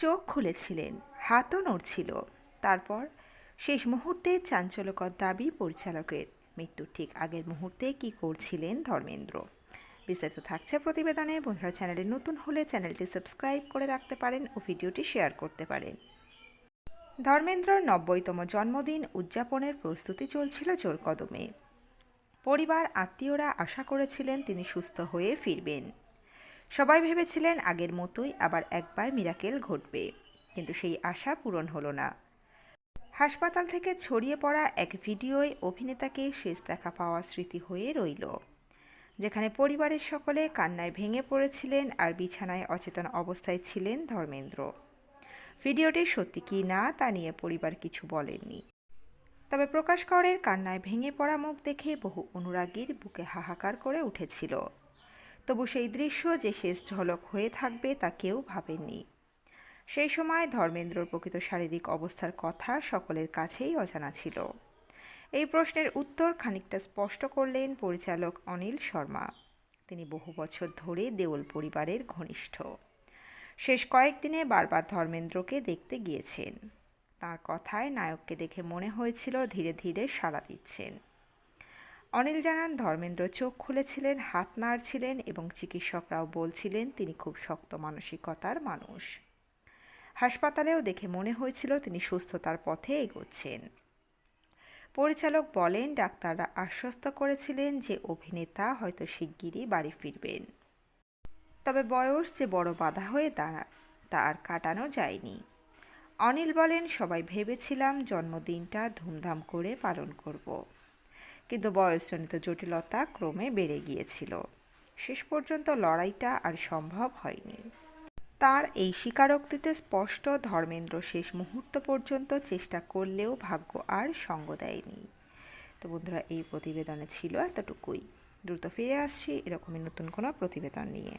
চোখ খুলেছিলেন, হাতও নড়ছিল। তারপর শেষ মুহূর্তে চাঞ্চল্যকর দাবি পরিচালকের। মৃত্যুর ঠিক আগের মুহূর্তে কি করছিলেন ধর্মেন্দ্র? বিস্তারিত থাকছে প্রতিবেদনে। বন্ধুরা, চ্যানেলে নতুন হলে চ্যানেলটি সাবস্ক্রাইব করে রাখতে পারেন ও ভিডিওটি শেয়ার করতে পারেন। ধর্মেন্দ্রর নব্বইতম জন্মদিন উদযাপনের প্রস্তুতি চলছিল জোর কদমে। পরিবার, আত্মীয়রা আশা করেছিলেন তিনি সুস্থ হয়ে ফিরবেন। সবাই ভেবেছিলেন আগের মতোই আবার একবার মিরাকেল ঘটবে, কিন্তু সেই আশা পূরণ হলো না। হাসপাতাল থেকে ছড়িয়ে পড়া এক ভিডিওয় অভিনেতাকে শেষ দেখা পাওয়া স্মৃতি হয়ে রইল, যেখানে পরিবারের সকলে কান্নায় ভেঙে পড়েছিলেন আর বিছানায় অচেতন অবস্থায় ছিলেন ধর্মেন্দ্র। ভিডিওটি সত্যি কি না তা নিয়ে পরিবার কিছু বলেননি। তবে প্রকাশ করের কান্নায় ভেঙে পড়া মুখ দেখে বহু অনুরাগীর বুকে হাহাকার করে উঠেছিল। তবু সেই দৃশ্য যে শেষ ঝলক হয়ে থাকবে তা কেউ ভাবেননি। সেই সময় ধর্মেন্দ্রর প্রকৃত শারীরিক অবস্থার কথা সকলের কাছেই অজানা ছিল। এই প্রশ্নের উত্তর খানিকটা স্পষ্ট করলেন পরিচালক অনিল শর্মা। তিনি বহু বছর ধরে দেওল পরিবারের ঘনিষ্ঠ। শেষ কয়েকদিনে বারবার ধর্মেন্দ্রকে দেখতে গিয়েছেন। তার কথায় নায়ককে দেখে মনে হয়েছিল ধীরে ধীরে সাড়া দিচ্ছেন। অনিল জানান, ধর্মেন্দ্র চোখ খুলেছিলেন, হাত নাড়ছিলেন এবং চিকিৎসকরাও বলছিলেন তিনি খুব শক্ত মানসিকতার মানুষ। হাসপাতালেও দেখে মনে হয়েছিল তিনি সুস্থতার পথে এগোচ্ছেন। পরিচালক বলেন, ডাক্তাররা আশ্বস্ত করেছিলেন যে অভিনেতা হয়তো শিগগিরই বাড়ি ফিরবেন। তবে বয়স যে বড় বাধা হয়ে দাঁড়ায় তা আর কাটানো যায়নি। অনিল বলেন, সবাই ভেবেছিলাম জন্মদিনটা ধুমধাম করে পালন করব। কিন্তু বয়সজনিত জটিলতা ক্রমে বেড়ে গিয়েছিল। শেষ পর্যন্ত লড়াইটা আর সম্ভব হয়নি। তার এই স্বীকারোক্তিতে স্পষ্ট ধর্মেন্দ্র শেষ মুহূর্ত পর্যন্ত চেষ্টা করলেও ভাগ্য আর সঙ্গ দেয়নি। তো বন্ধুরা, এই প্রতিবেদনে ছিল এতটুকুই। দ্রুত ফিরে আসছি, এরকমই নতুন কোনো প্রতিবেদন নিয়ে।